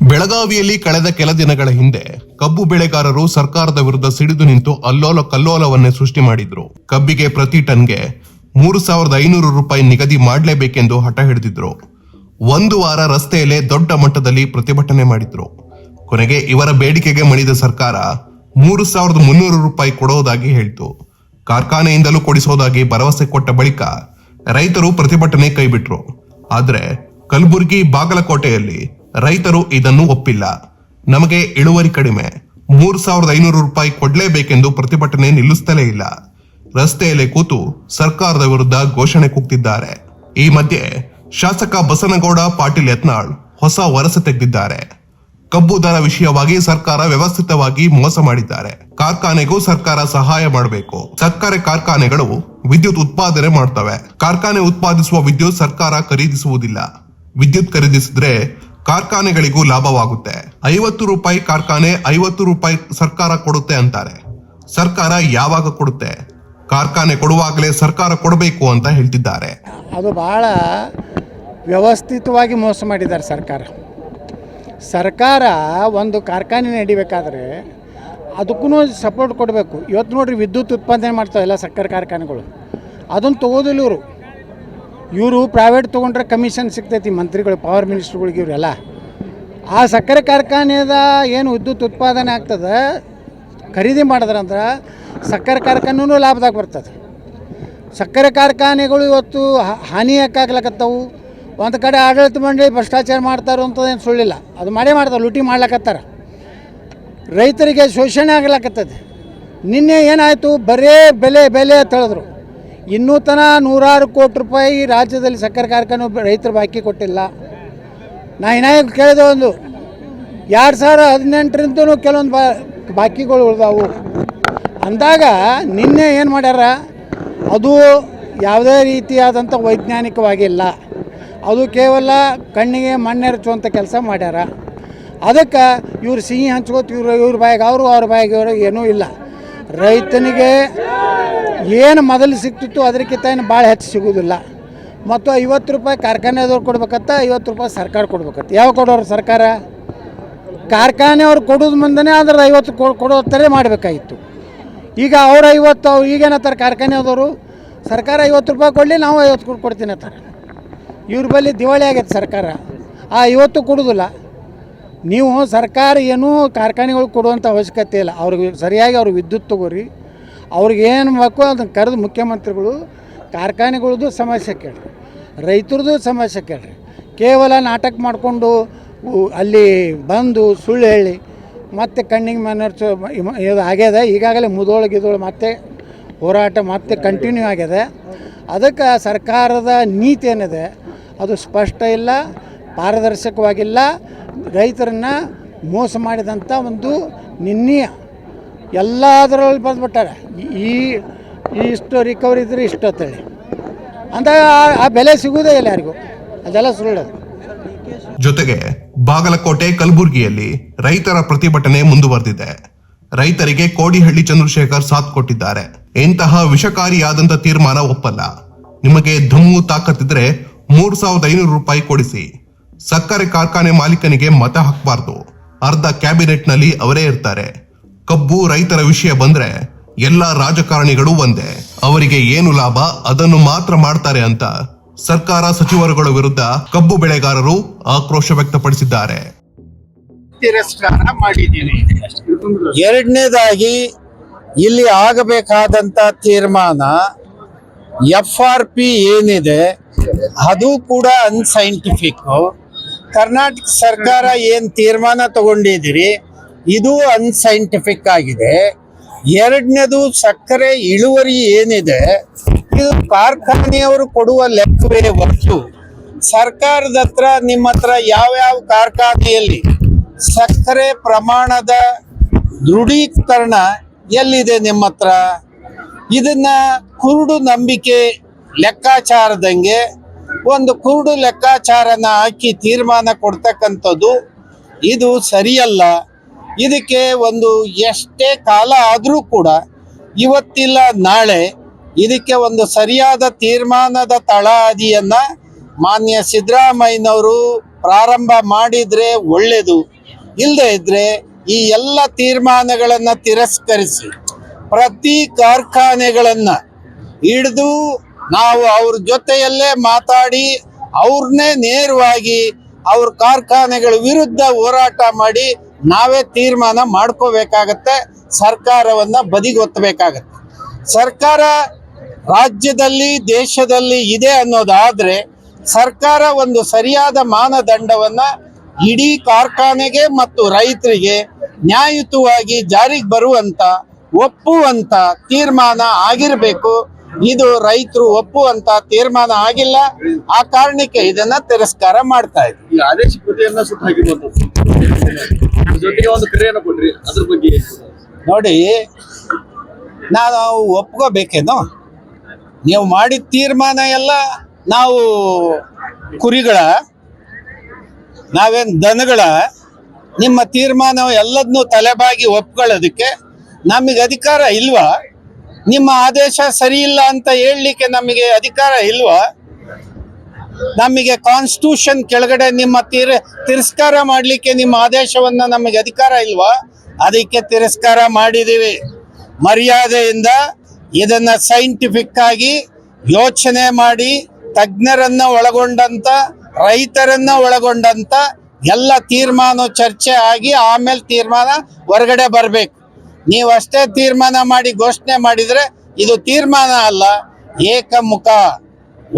ಬೆಳಗಾವಿಯಲ್ಲಿ ಕಳೆದ ಕೆಲ ದಿನಗಳ ಹಿಂದೆ ಕಬ್ಬು ಬೆಳೆಗಾರರು ಸರ್ಕಾರದ ವಿರುದ್ಧ ಸಿಡಿದು ನಿಂತು ಅಲ್ಲೋಲ ಕಲ್ಲೋಲವನ್ನೇ ಸೃಷ್ಟಿ ಮಾಡಿದ್ರು. ಕಬ್ಬಿಗೆ ಪ್ರತಿ ಟನ್ಗೆ ಮೂರು ಸಾವಿರದ ಐನೂರು ರೂಪಾಯಿ ನಿಗದಿ ಮಾಡಲೇಬೇಕೆಂದು ಹಠ ಹಿಡಿದಿದ್ರು. ಒಂದು ವಾರ ರಸ್ತೆಯಲ್ಲೇ ದೊಡ್ಡ ಮಟ್ಟದಲ್ಲಿ ಪ್ರತಿಭಟನೆ ಮಾಡಿದ್ರು. ಕೊನೆಗೆ ಇವರ ಬೇಡಿಕೆಗೆ ಮಣಿದ ಸರ್ಕಾರ ಮೂರು ಸಾವಿರದ ಮುನ್ನೂರು ರೂಪಾಯಿ ಕೊಡೋದಾಗಿ ಹೇಳ್ತು. ಕಾರ್ಖಾನೆಯಿಂದಲೂ ಕೊಡಿಸೋದಾಗಿ ಭರವಸೆ ಕೊಟ್ಟ ಬಳಿಕ ರೈತರು ಪ್ರತಿಭಟನೆ ಕೈಬಿಟ್ರು. ಆದರೆ ಕಲಬುರಗಿ ಬಾಗಲಕೋಟೆಯಲ್ಲಿ ರೈತರು ಇದನ್ನು ಒಪ್ಪಿಲ್ಲ. ನಮಗೆ ಇಳುವರಿ ಕಡಿಮೆ. ಮೂರು ಸಾವಿರದ ಐನೂರು ರೂಪಾಯಿ ಕೊಡಲೇಬೇಕೆಂದು ಪ್ರತಿಭಟನೆ ನಿಲ್ಲಿಸುತ್ತಲೇ ಇಲ್ಲ. ರಸ್ತೆಯಲ್ಲೇ ಕೂತು ಸರ್ಕಾರದ ವಿರುದ್ಧ ಘೋಷಣೆ ಕೂಗ್ತಿದ್ದಾರೆ. ಈ ಮಧ್ಯೆ ಶಾಸಕ ಬಸನಗೌಡ, ಪಾಟೀಲ್ ಯತ್ನಾಳ್ ಹೊಸ ವರಸೆ ತೆಗೆದಿದ್ದಾರೆ. ಕಬ್ಬು ದರ ವಿಷಯವಾಗಿ ಸರ್ಕಾರ ವ್ಯವಸ್ಥಿತವಾಗಿ ಮೋಸ ಮಾಡಿದ್ದಾರೆ. ಕಾರ್ಖಾನೆಗೂ ಸರ್ಕಾರ ಸಹಾಯ ಮಾಡಬೇಕು. ಸಕ್ಕರೆ ಕಾರ್ಖಾನೆಗಳು ವಿದ್ಯುತ್ ಉತ್ಪಾದನೆ ಮಾಡ್ತವೆ. ಕಾರ್ಖಾನೆ ಉತ್ಪಾದಿಸುವ ವಿದ್ಯುತ್ ಸರ್ಕಾರ ಖರೀದಿಸುವುದಿಲ್ಲ. ವಿದ್ಯುತ್ ಖರೀದಿಸಿದ್ರೆ ಕಾರ್ಖಾನೆಗಳಿಗೂ ಲಾಭವಾಗುತ್ತೆ. ಐವತ್ತು ರೂಪಾಯಿ ಕಾರ್ಖಾನೆ ಐವತ್ತು ರೂಪಾಯಿ ಸರ್ಕಾರ ಕೊಡುತ್ತೆ ಅಂತಾರೆ. ಸರ್ಕಾರ ಯಾವಾಗ ಕೊಡುತ್ತೆ? ಕಾರ್ಖಾನೆ ಕೊಡುವಾಗಲೇ ಸರ್ಕಾರ ಕೊಡಬೇಕು ಅಂತ ಹೇಳ್ತಿದ್ದಾರೆ. ಅದು ಬಹಳ ವ್ಯವಸ್ಥಿತವಾಗಿ ಮೋಸ ಮಾಡಿದ್ದಾರೆ ಸರ್ಕಾರ. ಸರ್ಕಾರ ಒಂದು ಕಾರ್ಖಾನೆ ನಡಿಬೇಕಾದ್ರೆ ಅದಕ್ಕೂ ಸಪೋರ್ಟ್ ಕೊಡಬೇಕು. ಇವತ್ತು ನೋಡ್ರಿ ವಿದ್ಯುತ್ ಉತ್ಪಾದನೆ ಮಾಡ್ತಾವೆ ಎಲ್ಲ ಸಕ್ಕರೆ ಕಾರ್ಖಾನೆಗಳು. ಅದನ್ನು ತಗೋದಿಲ್ಲ ಇವರು. ಇವರು ಪ್ರೈವೇಟ್ ತೊಗೊಂಡ್ರೆ ಕಮಿಷನ್ ಸಿಗ್ತೈತಿ, ಮಂತ್ರಿಗಳು ಪವರ್ ಮಿನಿಸ್ಟ್ರುಗಳಿಗೆ ಇವರೆಲ್ಲ. ಆ ಸಕ್ಕರೆ ಕಾರ್ಖಾನೆದ ಏನು ವಿದ್ಯುತ್ ಉತ್ಪಾದನೆ ಆಗ್ತದೆ, ಖರೀದಿ ಮಾಡಿದ್ರಂದ್ರೆ ಸಕ್ಕರೆ ಕಾರ್ಖಾನೆನೂ ಲಾಭದಾಗ ಬರ್ತದೆ. ಸಕ್ಕರೆ ಕಾರ್ಖಾನೆಗಳು ಇವತ್ತು ಹಾನಿ ಹಾಕಾಗ್ಲಕತ್ತವು ಒಂದು ಕಡೆ ಆಡಳಿತ ಮಂಡಳಿ ಭ್ರಷ್ಟಾಚಾರ ಮಾಡ್ತಾರೋ ಅಂತದೇನು ಸುಳ್ಳಿಲ್ಲ. ಅದು ಮಾಡೇ ಮಾಡ್ತಾರೆ, ಲೂಟಿ ಮಾಡ್ಲಕತ್ತಾರ. ರೈತರಿಗೆ ಶೋಷಣೆ ಆಗ್ಲಕತ್ತದೆ. ನಿನ್ನೆ ಏನಾಯಿತು? ಬರೇ ಬೆಲೆ ಬೆಲೆ ಅಂತ ಹೇಳಿದ್ರು. ಇನ್ನೂ ತನ ನೂರಾರು ಕೋಟಿ ರೂಪಾಯಿ ರಾಜ್ಯದಲ್ಲಿ ಸಕ್ಕರೆ ಕಾರ್ಖಾನೆ ರೈತರು ಬಾಕಿ ಕೊಟ್ಟಿಲ್ಲ. ನಾ ಇನ್ನಾಗ ಕೇಳಿದೆ ಒಂದು, ಎರಡು ಸಾವಿರ ಹದಿನೆಂಟರಿಂದನೂ ಕೆಲವೊಂದು ಬಾ, ಬಾಕಿಗಳು ಉಳಿದಾವು. ಅಂದಾಗ ನಿನ್ನೆ ಏನು ಮಾಡ್ಯಾರ, ಅದು ಯಾವುದೇ ರೀತಿಯಾದಂಥ ವೈಜ್ಞಾನಿಕವಾಗಿಲ್ಲ. ಅದು ಕೇವಲ ಕಣ್ಣಿಗೆ ಮಣ್ಣೆರಚುವಂಥ ಕೆಲಸ ಮಾಡ್ಯಾರ. ಅದಕ್ಕೆ ಇವ್ರು ಸಿಹಿ ಹಂಚ್ಕೋತ ಇವ್ರು, ಇವ್ರ ಬಾಯಿಗೆ ಅವರು ಅವ್ರ ಬಾಯಿಗೆ ಇವರು ಏನೂ ಇಲ್ಲ. ರೈತನಿಗೆ ಏನು ಮೊದಲು ಸಿಕ್ತಿತ್ತು ಅದಕ್ಕಿಂತ ಏನು ಭಾಳ ಹೆಚ್ಚು ಸಿಗೋದಿಲ್ಲ ಮತ್ತು ಐವತ್ತು ರೂಪಾಯಿ ಕಾರ್ಖಾನೆದವ್ರು ಕೊಡ್ಬೇಕತ್ತ, ಐವತ್ತು ರೂಪಾಯಿ ಸರ್ಕಾರ ಕೊಡ್ಬೇಕತ್ತ. ಯಾವ ಕೊಡೋರು ಸರ್ಕಾರ? ಕಾರ್ಖಾನೆಯವ್ರು ಕೊಡೋದು ಮುಂದೆನೇ ಅದ್ರದ್ದು ಐವತ್ತು ಕೊಡೋ ಥರ ಮಾಡಬೇಕಾಗಿತ್ತು. ಈಗ ಅವ್ರು ಐವತ್ತು, ಅವ್ರು ಈಗೇನತ್ತಾರೆ ಕಾರ್ಖಾನೆಯವರು ಸರ್ಕಾರ ಐವತ್ತು ರೂಪಾಯಿ ಕೊಡಲಿ, ನಾವು ಐವತ್ತು ಕೊಡ್ ಕೊಡ್ತೀನಿ ಅಂತಾರೆ. ಇವ್ರ ಬಳಿ ದಿವಾಳಿ ಆಗೈತೆ ಸರ್ಕಾರ. ಆ ಐವತ್ತು ಕೊಡೋದಿಲ್ಲ. ನೀವು ಸರ್ಕಾರ ಏನೂ ಕಾರ್ಖಾನೆಗಳು ಕೊಡುವಂಥ ಅವಶ್ಯಕತೆ ಇಲ್ಲ. ಅವ್ರಿಗೆ ಸರಿಯಾಗಿ ಅವ್ರಿಗೆ ವಿದ್ಯುತ್ ತಗೋರಿ ಅವ್ರಿಗೆ ಏನು ಬೇಕು ಅದನ್ನು ಕರೆದು ಮುಖ್ಯಮಂತ್ರಿಗಳು ಕಾರ್ಖಾನೆಗಳದ್ದು ಸಮಸ್ಯೆ ಕೇಳ್ರಿ. ರೈತರದ್ದು ಸಮಸ್ಯೆ ಕೇಳ್ರಿ. ಕೇವಲ ನಾಟಕ ಮಾಡಿಕೊಂಡು ಅಲ್ಲಿ ಬಂದು ಸುಳ್ಳು ಹೇಳಿ, ಮತ್ತೆ ಕಣ್ಣಿಗೆ ಮನರ್ಚು ಇದು ಆಗ್ಯದ, ಈಗಾಗಲೇ ಮುದೋಳು ಗಿದೋಳು ಮತ್ತೆ ಹೋರಾಟ ಮತ್ತೆ ಕಂಟಿನ್ಯೂ ಆಗ್ಯದ. ಅದಕ್ಕೆ ಸರ್ಕಾರದ ನೀತಿ ಏನಿದೆ, ಅದು ಸ್ಪಷ್ಟ ಇಲ್ಲ, ಪಾರದರ್ಶಕವಾಗಿಲ್ಲ, ರೈತರನ್ನು ಮೋಸ ಮಾಡಿದಂಥ ಒಂದು ನಿರ್ಣಯ. ಎಲ್ಲದರಲ್ಲಿ ಬಂದುಬಿಟ್ಟಾರೆ. ಈ ಇಷ್ಟು ರಿಕವರಿ ಇದ್ರೆ ಇಷ್ಟು ಅಂತೇಳಿ ಆ ಬೆಲೆ ಸಿಗುವುದೇ ಇಲ್ಲ ಯಾರಿಗೂ. ಅದೆಲ್ಲ ಸುಳ್ಳು ಜೊತೆಗೆ ಬಾಗಲಕೋಟೆ, ಕಲಬುರಗಿಯಲ್ಲಿ ರೈತರ ಪ್ರತಿಭಟನೆ ಮುಂದುವರೆದಿದೆ. ರೈತರಿಗೆ ಕೋಡಿಹಳ್ಳಿ ಚಂದ್ರಶೇಖರ್ ಸಾಥ್ ಕೊಟ್ಟಿದ್ದಾರೆ. ಇಂತಹ ವಿಷಕಾರಿಯಾದಂತ ತೀರ್ಮಾನ ಒಪ್ಪಲ್ಲ. ನಿಮಗೆ ಧಮ್ಮು ತಾಕತ್ತಿದ್ರೆ ಮೂರ್ ಸಾವಿರದ ಐನೂರು ರೂಪಾಯಿ ಕೊಡಿಸಿ. ಸಕ್ಕರೆ ಕಾರ್ಖಾನೆ ಮಾಲೀಕನಿಗೆ ಮತ ಹಾಕಬಾರ್ದು. ಅರ್ಧ ಕ್ಯಾಬಿನೆಟ್ನಲ್ಲಿ ಅವರೇ ಇರ್ತಾರೆ. ಕಬ್ಬು ರೈತರ ವಿಷಯ ಬಂದ್ರೆ ಎಲ್ಲಾ ರಾಜಕಾರಣಿಗಳು ಒಂದೇ. ಅವರಿಗೆ ಏನು ಲಾಭ? ಅದನ್ನು ಮಾತ್ರ ಮಾಡ್ತಾರೆ ಅಂತ ಸರ್ಕಾರ ಸಚಿವರುಗಳ ವಿರುದ್ಧ ಕಬ್ಬು ಬೆಳೆಗಾರರು ಆಕ್ರೋಶ ವ್ಯಕ್ತಪಡಿಸಿದ್ದಾರೆ. ತಿರಸ್ಕಾರ ಎರಡನೇದಾಗಿ ಇಲ್ಲಿ ಆಗಬೇಕಾದಂತ ತೀರ್ಮಾನ ಎಫ್ ಆರ್ ಪಿ ಏನಿದೆ ಅದು ಕೂಡ ಅನ್ಸೈಂಟಿಫಿಕ್ ಕರ್ನಾಟಕ ಸರ್ಕಾರ ಏನ್ ತೀರ್ಮಾನ ತಗೊಂಡಿದ್ದೀರಿ ಇದು ಅನ್ಸೈಂಟಿಫಿಕ್ ಆಗಿದೆ. ಎರಡನೇದು ಸಕ್ಕರೆ ಇಳುವರಿ ಏನಿದೆ, ಇದು ಕಾರ್ಖಾನೆಯವರು ಕೊಡುವ ಲೆಕ್ಕವೇ ಹೊರತು ಸರ್ಕಾರದ ಹತ್ರ, ನಿಮ್ಮ ಹತ್ರ ಯಾವ್ಯಾವ ಕಾರ್ಖಾನೆಯಲ್ಲಿ ಸಕ್ಕರೆ ಪ್ರಮಾಣದ ದೃಢೀಕರಣ ಎಲ್ಲಿದೆ ನಿಮ್ಮ ಹತ್ರ? ಇದನ್ನ ಕುರುಡು ನಂಬಿಕೆ ಲೆಕ್ಕಾಚಾರದಂಗೆ ಒಂದು ಕುರುಡು ಲೆಕ್ಕಾಚಾರನ ಹಾಕಿ ತೀರ್ಮಾನ ಕೊಡ್ತಕ್ಕಂಥದ್ದು ಇದು ಸರಿಯಲ್ಲ. ಇದಕ್ಕೆ ಒಂದು ಎಷ್ಟೇ ಕಾಲ ಆದರೂ ಕೂಡ ಇವತ್ತಿಲ್ಲ, ನಾಳೆ ಇದಕ್ಕೆ ಒಂದು ಸರಿಯಾದ ತೀರ್ಮಾನದ ತಳಹದಿಯನ್ನ ಮಾನ್ಯ ಸಿದ್ದರಾಮಯ್ಯನವರು ಪ್ರಾರಂಭ ಮಾಡಿದ್ರೆ ಒಳ್ಳೆಯದು ಇಲ್ಲದೆ ಇದ್ರೆ ಈ ಎಲ್ಲ ತೀರ್ಮಾನಗಳನ್ನು ತಿರಸ್ಕರಿಸಿ ಪ್ರತಿ ಕಾರ್ಖಾನೆಗಳನ್ನು ಹಿಡಿದು ನಾವು ಅವ್ರ ಜೊತೆಯಲ್ಲೇ ಮಾತಾಡಿ ಅವ್ರನ್ನೇ ನೇರವಾಗಿ ಅವ್ರ ಕಾರ್ಖಾನೆಗಳ ವಿರುದ್ಧ ಹೋರಾಟ ಮಾಡಿ ನಾವೇ ತೀರ್ಮಾನ ಮಾಡ್ಕೋಬೇಕಾಗತ್ತೆ, ಸರ್ಕಾರವನ್ನ ಬದಿಗೊತ್ತಬೇಕಾಗತ್ತೆ. ಸರ್ಕಾರ ರಾಜ್ಯದಲ್ಲಿ, ದೇಶದಲ್ಲಿ ಇದೆ ಅನ್ನೋದಾದ್ರೆ ಸರ್ಕಾರ ಒಂದು ಸರಿಯಾದ ಮಾನದಂಡವನ್ನ ಇಡೀ ಕಾರ್ಖಾನೆಗೆ ಮತ್ತು ರೈತರಿಗೆ ನ್ಯಾಯಯುತವಾಗಿ ಜಾರಿಗೆ ಬರುವಂತ, ಒಪ್ಪುವಂತ ತೀರ್ಮಾನ ಆಗಿರಬೇಕು. ಇದು ರೈತರು ಒಪ್ಪುವಂತ ತೀರ್ಮಾನ ಆಗಿಲ್ಲ. ಆ ಕಾರಣಕ್ಕೆ ಇದನ್ನ ತಿರಸ್ಕಾರ ಮಾಡ್ತಾ ಇದ್ರು ಆದೇಶ ಕೃತಿಯನ್ನ ಸುಟ್ಟು ಹಾಕಿರುವಂತದ್ದು ಅದ್ರ ಜೊತೆಗೆ ಒಂದು ಕರೆಯನ್ನ ಕೊಟ್ರಿ ಅದ್ರ ಬಗ್ಗೆ ನೋಡಿ ನಾವು ಒಪ್ಕೋಬೇಕೇನೋ? ನೀವು ಮಾಡಿದ ತೀರ್ಮಾನ ಎಲ್ಲ ನಾವು ಕುರಿಗಳ ನಾವೇನ್ ದನಗಳ ನಿಮ್ಮ ತೀರ್ಮಾನ ಎಲ್ಲದನ್ನೂ ತಲೆಬಾಗಿ ಒಪ್ಕೊಳ್ಳೋದಕ್ಕೆ ನಮಗೆ ಅಧಿಕಾರ ಇಲ್ವಾ? ನಿಮ್ಮ ಆದೇಶ ಸರಿ ಇಲ್ಲ ಅಂತ ಹೇಳಲಿಕ್ಕೆ ನಮಗೆ ಅಧಿಕಾರ ಇಲ್ವಾ? ನಮಗೆ ಕಾನ್ಸ್ಟಿಟ್ಯೂಷನ್ ಕೆಳಗಡೆ ನಿಮ್ಮ ತೀರ್, ತಿರಸ್ಕಾರ ಮಾಡಲಿಕ್ಕೆ ನಿಮ್ಮ ಆದೇಶವನ್ನ ನಮಗೆ ಅಧಿಕಾರ ಇಲ್ವಾ? ಅದಕ್ಕೆ ತಿರಸ್ಕಾರ ಮಾಡಿದ್ದೀವಿ. ಮರ್ಯಾದೆಯಿಂದ ಇದನ್ನ ಸೈಂಟಿಫಿಕ್ ಆಗಿ ಯೋಚನೆ ಮಾಡಿ ತಜ್ಞರನ್ನ ಒಳಗೊಂಡಂತ, ರೈತರನ್ನ ಒಳಗೊಂಡಂತ ಎಲ್ಲ ತೀರ್ಮಾನ ಚರ್ಚೆ ಆಗಿ ಆಮೇಲೆ ತೀರ್ಮಾನ ಹೊರಗಡೆ ಬರಬೇಕು. ನೀವು ಅಷ್ಟೇ ತೀರ್ಮಾನ ಮಾಡಿ ಘೋಷಣೆ ಮಾಡಿದ್ರೆ ಇದು ತೀರ್ಮಾನ ಅಲ್ಲ ಏಕಮುಖ.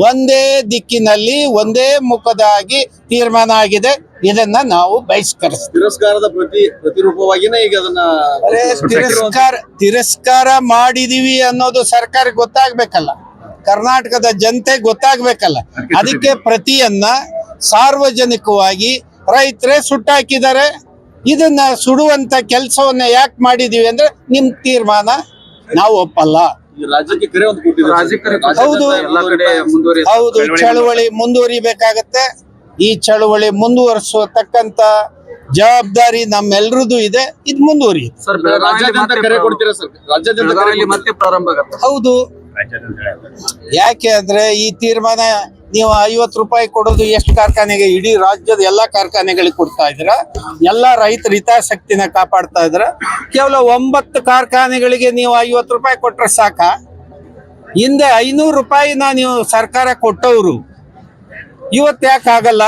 ಒಂದೇ ದಿಕ್ಕಿನಲ್ಲಿ ಒಂದೇ ಮುಖದಾಗಿ ತೀರ್ಮಾನ ಆಗಿದೆ. ಇದನ್ನ ನಾವು ಬಹಿಷ್ಕರಿಸ್ತೀವಿ. ತಿರಸ್ಕಾರದ ಪ್ರತಿ ಪ್ರತಿರೂಪವಾಗಿನೇ ಈಗ ಅದನ್ನ ಅರೆ, ತಿರಸ್ಕಾರ ತಿರಸ್ಕಾರ ಮಾಡಿದೀವಿ ಅನ್ನೋದು ಸರ್ಕಾರಕ್ಕೆ ಗೊತ್ತಾಗ್ಬೇಕಲ್ಲ. ಕರ್ನಾಟಕದ ಜನತೆ ಗೊತ್ತಾಗ್ಬೇಕಲ್ಲ. ಅದಕ್ಕೆ ಪ್ರತಿಯನ್ನ ಸಾರ್ವಜನಿಕವಾಗಿ ರೈತರೇ ಸುಟ್ಟಾಕಿದ್ದಾರೆ. ಇದನ್ನ ಸುಡುವಂತ ಕೆಲಸವನ್ನ ಯಾಕೆ ಮಾಡಿದೀವಿ ಅಂದ್ರೆ ನಿಮ್ ತೀರ್ಮಾನ ನಾವು ಒಪ್ಪಲ್ಲ. ಈ ರಾಜ್ಯಕ್ಕೆ ಕರೆ ಒಂದು ಕೊಟ್ಟಿದ್ದಾರೆ ಹೌದು. ಎಲ್ಲ ಕಡೆ ಮುಂದುವರಿ ಹೌದು ಚಳುವಳಿ ಮುಂದುವರಿಬೇಕಾಗತ್ತೆ. ಈ ಚಳುವಳಿ ಮುಂದುವರಿಸುವ ತಕ್ಕಂತ ಜವಾಬ್ದಾರಿ ನಮ್ಮೆಲ್ಲರದು ಇದೆ ಇದು ಮುಂದುವರಿಯುತ್ತೆ. ಸರ್ ರಾಜ್ಯಾದ್ಯಂತ ಕರೆ ಕೊಡ್ತೀರಾ ಸರ್? ರಾಜ್ಯಾದ್ಯಂತ ಕರೆ ಬೆಳಗಾವಿಯಲ್ಲಿ ಮತ್ತೆ ಪ್ರಾರಂಭ ಆಗುತ್ತೆ. ಹೌದು. ಯಾಕೆ ಅಂದ್ರೆ ಈ ತೀರ್ಮಾನ ನೀವು ಐವತ್ತು ರೂಪಾಯಿ ಕೊಡೋದು ಎಷ್ಟು ಕಾರ್ಖಾನೆಗೆ? ಇಡೀ ರಾಜ್ಯದ ಎಲ್ಲಾ ಕಾರ್ಖಾನೆಗಳಿಗೆ ಕೊಡ್ತಾ ಇದ್ರ ಎಲ್ಲಾ ರೈತರ ಹಿತಾಸಕ್ತಿನ ಕಾಪಾಡ್ತಾ ಇದ್ರ ಕೇವಲ ಒಂಬತ್ತು ಕಾರ್ಖಾನೆಗಳಿಗೆ ನೀವು ಐವತ್ತು ರೂಪಾಯಿ ಕೊಟ್ರೆ ಸಾಕ? ಹಿಂದೆ ಐನೂರು ರೂಪಾಯಿನ ನೀವು ಸರ್ಕಾರ ಕೊಟ್ಟವರು. ಇವತ್ತು ಯಾಕೆ ಆಗಲ್ಲ?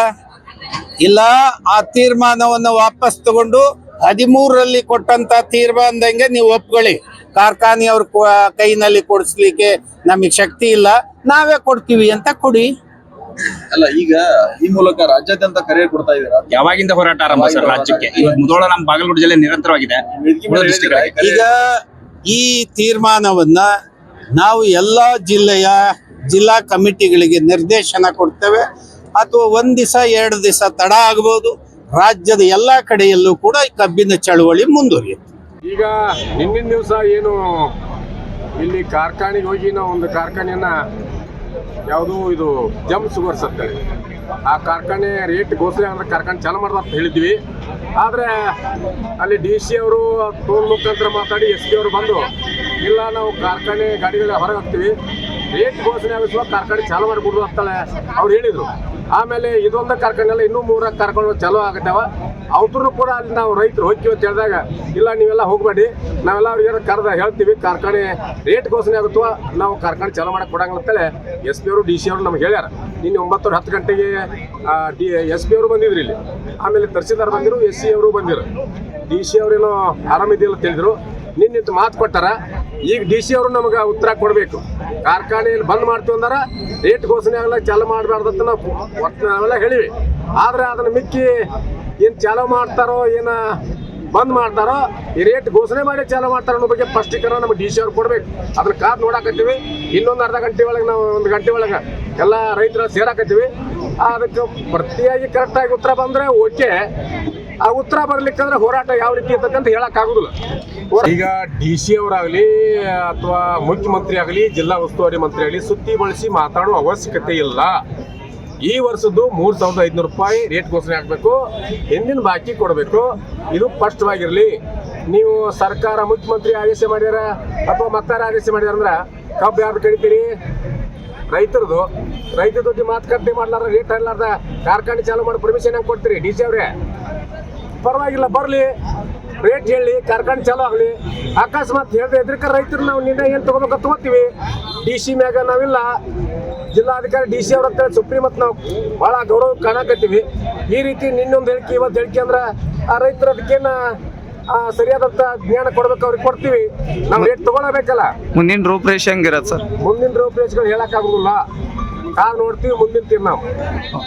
ಇಲ್ಲ, ಆ ತೀರ್ಮಾನವನ್ನು ವಾಪಸ್ ತಗೊಂಡು ಹದಿಮೂರರಲ್ಲಿ ಕೊಟ್ಟಂತ ತೀರ್ಮಾನದಂಗೆ ನೀವು ಒಪ್ಕೊಳ್ಳಿ. ಕಾರ್ಖಾನೆಯವ್ರ ಕೊ- ಕೈನಲ್ಲಿ ಕೊಡಿಸ್ಲಿಕ್ಕೆ ನಮಗೆ ಶಕ್ತಿ ಇಲ್ಲ. ನಾವೇ ಕೊಡ್ತೀವಿ ಅಂತ ಕೊಡಿ. ಅಲ್ಲ ಈಗ ಈ ಮೂಲಕ ರಾಜ್ಯಾದ್ಯಂತ ಕರೆ ಕೊಡ್ತಾ ಇದ್ದೀರಾ? ಯಾವಾಗಿಂದ ಹೋರಾಟ ಆರಂಭ ಸರ್ ರಾಜ್ಯಕ್ಕೆ? ಮುಧೋಳ ನಮ್ಮ ಬಾಗಲಕೋಟೆ ಜಿಲ್ಲೆ ನಿರಂತರವಾಗಿದೆ. ಈಗ ಈ ತೀರ್ಮಾನವನ್ನ ನಾವು ಎಲ್ಲ ಜಿಲ್ಲೆಯ ಜಿಲ್ಲಾ ಕಮಿಟಿಗಳಿಗೆ ನಿರ್ದೇಶನ ಕೊಡ್ತೇವೆ. ಅಥವಾ ಒಂದ್ ದಿವಸ ಎರಡು ದಿವಸ ತಡ ಆಗ್ಬೋದು. ರಾಜ್ಯದ ಎಲ್ಲಾ ಕಡೆಯಲ್ಲೂ ಕೂಡ ಕಬ್ಬಿನ ಚಳುವಳಿ ಮುಂದುವರಿಯುತ್ತೆ. ಈಗ ಹಿಂದಿನ ದಿವಸ ಏನು ಇಲ್ಲಿ ಕಾರ್ಖಾನೆಗೆ ಹೋಗಿ ನಾವು ಒಂದು ಕಾರ್ಖಾನೆಯನ್ನ ಯಾವುದು ಇದು ಜಮ್ ಸುಗರ್ಸ್ ಅಂತೇಳಿ ಆ ಕಾರ್ಖಾನೆ ರೇಟ್ ಘೋಷಣೆ ಅಂದ್ರೆ ಕಾರ್ಖಾನೆ ಚಾಲು ಮಾಡ್ದ ಅಂತ ಹೇಳಿದ್ವಿ. ಆದರೆ ಅಲ್ಲಿ ಡಿ ಸಿ ಅವರು, ಟೋಲ್ ಮುಖಾಂತರ ಮಾತಾಡಿ ಎಸ್ ಪಿ ಅವರು ಬಂದು, ಇಲ್ಲ ನಾವು ಕಾರ್ಖಾನೆ ಗಾಡಿಗಳ ಹೊರಗೆ ಹಾಕ್ತೀವಿ ರೇಟ್ ಘೋಷಣೆ ಆಗಿಸುವ ಕಾರ್ಖಾನೆ ಚಾಲು ಮಾಡಿಬಿಡ್ದು ಅಂತಾಳೆ ಅವ್ರು ಹೇಳಿದರು. ಆಮೇಲೆ ಇದೊಂದು ಕಾರ್ಖಾನೆ ಇನ್ನೂ ಮೂರ ಕಾರ್ಖಾನೆ ಚಲೋ ಆಗತ್ತವ. ಅವ್ರು ಕೂಡ ಅಲ್ಲಿ ನಾವು ರೈತರು ಹೋಗ್ತೀವಿ ಅಂತ ಹೇಳಿದಾಗ, ಇಲ್ಲ, ನೀವೆಲ್ಲ ಹೋಗಬೇಡಿ. ನಾವೆಲ್ಲ ಅವ್ರಿಗೆ ಕರೆದ ಹೇಳ್ತೀವಿ, ಕಾರ್ಖಾನೆ ರೇಟ್ ಘೋಷಣೆ ಆಗುತ್ತೋ ನಾವು ಕಾರ್ಖಾನೆ ಚಾಲೂ ಮಾಡಕ್ಕೆ ಕೊಡಂಗಿಲ್ಲ ಅಂತೇಳಿ ಎಸ್ ಪಿ ಅವರು ಡಿ ಸಿ ಅವರು ನಮ್ಗೆ ಹೇಳ್ಯಾರ. ನಿನ್ನೆ ಒಂಬತ್ತುವರೆ ಹತ್ತು ಗಂಟೆಗೆ ಡಿ ಎಸ್ ಪಿ ಅವರು ಬಂದಿದ್ರು ಇಲ್ಲಿ. ಆಮೇಲೆ ತಹಸೀಲ್ದಾರ್ ಬಂದಿರು ಎಸ್ ಸಿ ಅವರು ಬಂದಿರು. ಡಿ ಸಿ ಅವರೇನೋ ಆರಾಮಿದೆಯಲ್ಲ ತಿಳಿದ್ರು ನಿನ್ನೆ ಮಾತು ಕೊಟ್ಟಾರ, ಈಗ ಡಿ ಸಿ ಅವರು ನಮಗೆ ಉತ್ತರ ಕೊಡಬೇಕು. ಕಾರ್ಖಾನೆಯಲ್ಲಿ ಬಂದ್ ಮಾಡ್ತೀವಿ ಅಂದಾರ ರೇಟ್ ಘೋಷಣೆ ಆಗಲ್ಲ, ಚಾಲು ಮಾಡಬಾರ್ದಂತ ನಾವು ಹೇಳಿವಿ. ಆದ್ರೆ ಅದನ್ನು ಮಿಕ್ಕಿ ಏನು ಚಾಲು ಮಾಡ್ತಾರೋ, ಏನು ಬಂದ್ ಮಾಡ್ತಾರೋ, ಈ ರೇಟ್ ಘೋಷಣೆ ಮಾಡಿ ಚಾಲು ಮಾಡ್ತಾರೋ ಅನ್ನೋ ಬಗ್ಗೆ ಸ್ಪಷ್ಟೀಕರಣ ನಮ್ಗೆ ಡಿ ಸಿ ಅವ್ರು ಕೊಡ್ಬೇಕು. ಅದನ್ನ ಕಾದ್ ನೋಡಾಕತ್ತೀವಿ. ಇನ್ನೊಂದು ಅರ್ಧ ಗಂಟೆ ಒಳಗೆ ನಾವು ಒಂದು ಗಂಟೆ ಒಳಗೆ ಎಲ್ಲ ರೈತರ ಸೇರಾಕತ್ತೀವಿ. ಅದಕ್ಕೆ ಪ್ರತಿಯಾಗಿ ಕರೆಕ್ಟಾಗಿ ಉತ್ತರ ಬಂದರೆ ಓಕೆ ಆ ಉತ್ತರ ಬರ್ಲಿಕ್ಕಂದ್ರೆ ಹೋರಾಟ ಯಾವ ರೀತಿ ಇರ್ತಕ್ಕಂತ ಹೇಳಕ್ ಆಗುದಿಲ್ಲ. ಈಗ ಡಿ ಸಿ ಅವರಾಗಲಿ ಅಥವಾ ಮುಖ್ಯಮಂತ್ರಿ ಆಗಲಿ, ಜಿಲ್ಲಾ ಉಸ್ತುವಾರಿ ಮಂತ್ರಿ ಆಗಲಿ ಸುದ್ದಿ ಬಳಸಿ ಮಾತಾಡುವ ಅವಶ್ಯಕತೆ ಇಲ್ಲ. ಈ ವರ್ಷದ್ದು ಮೂರ್ ಸಾವಿರದ ಐದುನೂರು ರೂಪಾಯಿ ರೇಟ್ ಘೋಷಣೆ ಆಗಬೇಕು, ಹಿಂದಿನ ಬಾಕಿ ಕೊಡಬೇಕು. ಇದು ಸ್ಪಷ್ಟವಾಗಿರಲಿ, ನೀವು ಸರ್ಕಾರ ಮುಖ್ಯಮಂತ್ರಿ ಆದೇಶ ಮಾಡ್ಯಾರ ಅಥವಾ ಮತ್ತಾರ ಆದೇಶ ಮಾಡ್ಯಾರ ಅಂದ್ರೆ ಕಬ್ಬು ಯಾರು ಕಡಿತೀರಿ? ರೈತರದು. ರೈತರ ಜೊತೆ ಮಾತುಕತೆ ಮಾಡ್ಲಾರ ರೇಟ್ ಇರ್ಲಾರ್ದ ಕಾರ್ಖಾನೆ ಚಾಲೂ ಮಾಡಿ ಪರ್ಮಿಷನ್ ಹೆಂಗೆ ಕೊಡ್ತೀರಿ ಡಿ ಸಿ ಅವ್ರೆ? ಪರವಾಗಿಲ್ಲ ಬರಲಿ. ರೇಟ್ ಹೇಳಿ ಕಾರ್ಖಾನೆ ಚಾಲೂ ಆಗಲಿ. ಅಕಸ್ಮಾತ್ ಹೇಳಿದ್ರೆ ಎದ್ರಿಕ ರೈತರು ನಾವು ನಿನ್ನೆ ಏನು ತೊಗೋಬೇಕು ತಗೋತೀವಿ. ಡಿ ಸಿ ಮ್ಯಾಗ ನಾವಿಲ್ಲ. ಜಿಲ್ಲಾಧಿಕಾರಿ ಡಿ ಸಿ ಅವ್ರ ಹತ್ರ ಸುಪ್ರೀಂ ಮತ್ತು ನಾವು ಭಾಳ ಗೌರವ ಕಾಣಕತ್ತೀವಿ. ಈ ರೀತಿ ನಿನ್ನೊಂದು ಹೇಳಿಕೆ ಇವತ್ತು ಹೇಳಿಕೆ ಅಂದ್ರೆ ಆ ರೈತರ ಅದಕ್ಕೇನ ಆ, ಸರಿಯಾದಂಥ ಜ್ಞಾನ ಕೊಡ್ಬೇಕು ಅವ್ರಿಗೆ ಕೊಡ್ತೀವಿ. ನಾವು ರೇಟ್ ತಗೊಳ್ಳಬೇಕಲ್ಲ. ಮುಂದಿನ ರೂಪರೇಷೆ ಹೆಂಗಿರತ್ತೆ ಸರ್? ಮುಂದಿನ ರೂಪರೇಷೆಗಳು ಹೇಳಕ್ಕಾಗೋದಿಲ್ಲ ಕಾದು ನೋಡ್ತೀವಿ ಮುಂದಿನ ತೀರ್ ನಾವು.